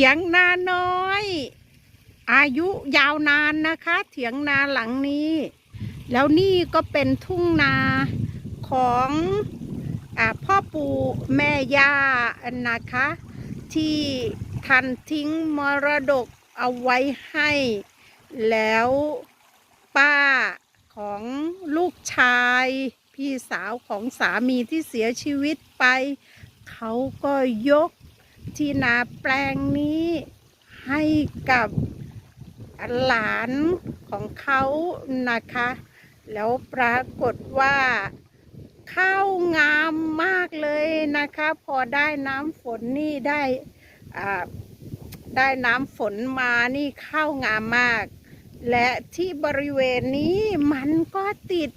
ถียงนาน้อย อายุยาวนานนะคะ เถียงนาหลังนี้ แล้วนี่ก็เป็นทุ่งนาของอพ่อปู่แม่ย่านะคะ ที่ทันทิ้งมรดกเอาไว้ให้ แล้วป้าของลูกชาย พี่สาวของสามีที่เสียชีวิตไป เขาก็ยก ที่นาแปลงนี้ให้กับหลานของเขานะคะ แล้วปรากฏว่าข้าวงามมากเลยนะคะ พอได้น้ำฝนนี่ได้ได้น้ำฝนมานี่ข้าวงามมาก และที่บริเวณนี้มันก็ติด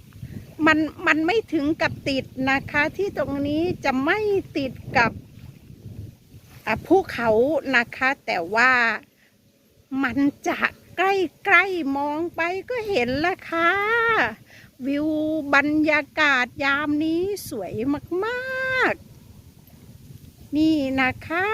มันมันไม่ถึงกับติดนะคะ ที่ตรงนี้จะไม่ติดกับ ภูเขานะคะ แต่ว่ามันจะใกล้ๆมองไปก็เห็นละค่ะ วิวบรรยากาศยามนี้สวยมากๆ นี่นะคะ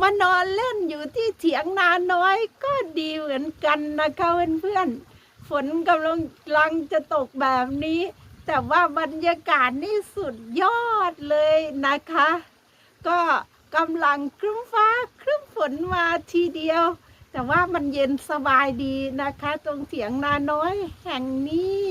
มานอนเล่นอยู่ที่เถียงนาน้อยก็ดีเหมือนกันนะคะเพื่อนๆ ฝนกำลังลังจะตกแบบนี้ แต่ว่าบรรยากาศนี่สุดยอดเลยนะคะ ก็กำลังครึ้มฟ้าครึ้มฝนมาทีเดียว แต่ว่ามันเย็นสบายดีนะคะ ตรงเสียงนาน้อยแห่งนี้